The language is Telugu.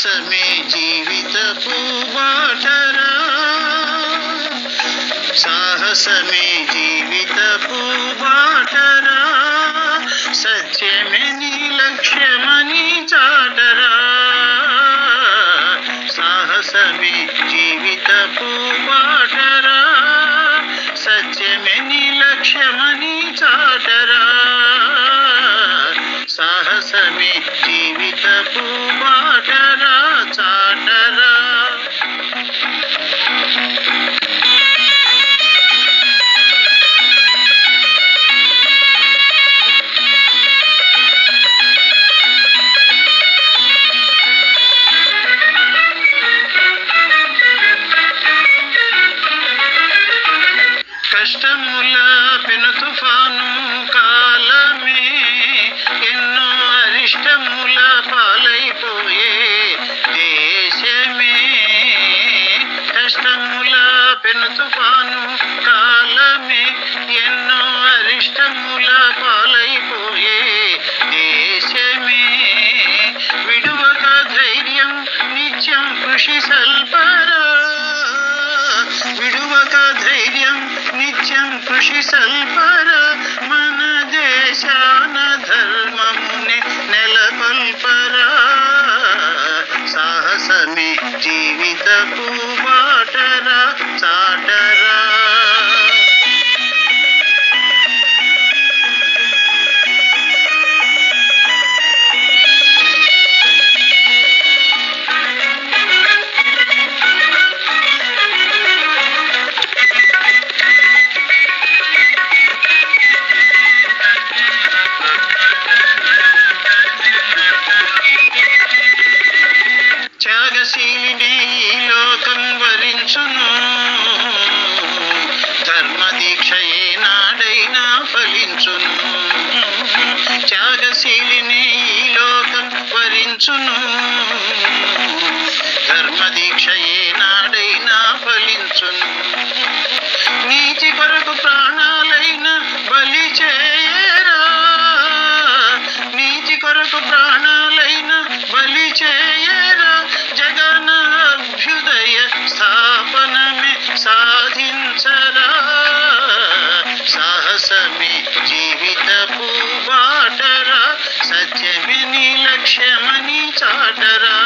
సాహసమే జీవిత పూబాటరా సాహసమే జీవిత పూబాటరా సత్యమే నీ లక్ష్యమని చాటరా. సాహసమే జీవిత పూబాటరా సత్యమే నీ లక్ష్యమని చాటరా. సాహసమే జీవిత పూబాటరా పెను తుఫాను కాలమే ఎన్నో అరిష్టముల పాలైపోయే దేశమే. విడువక ధైర్యం నిత్యం కృషి సల్పరా. విడువక ధైర్యం నిత్యం కృషి సల్పరా. మన దేశాన ధర్మముని నెలకొల్పరా. సాహసమే జీవితపు బాటరా చాటరా. త్యాగశీలినే ఈ లోకం వరించును. త్యాగశీలిని ఈ లోకం వరించును. చెవిని లక్ష్యమని చాటరా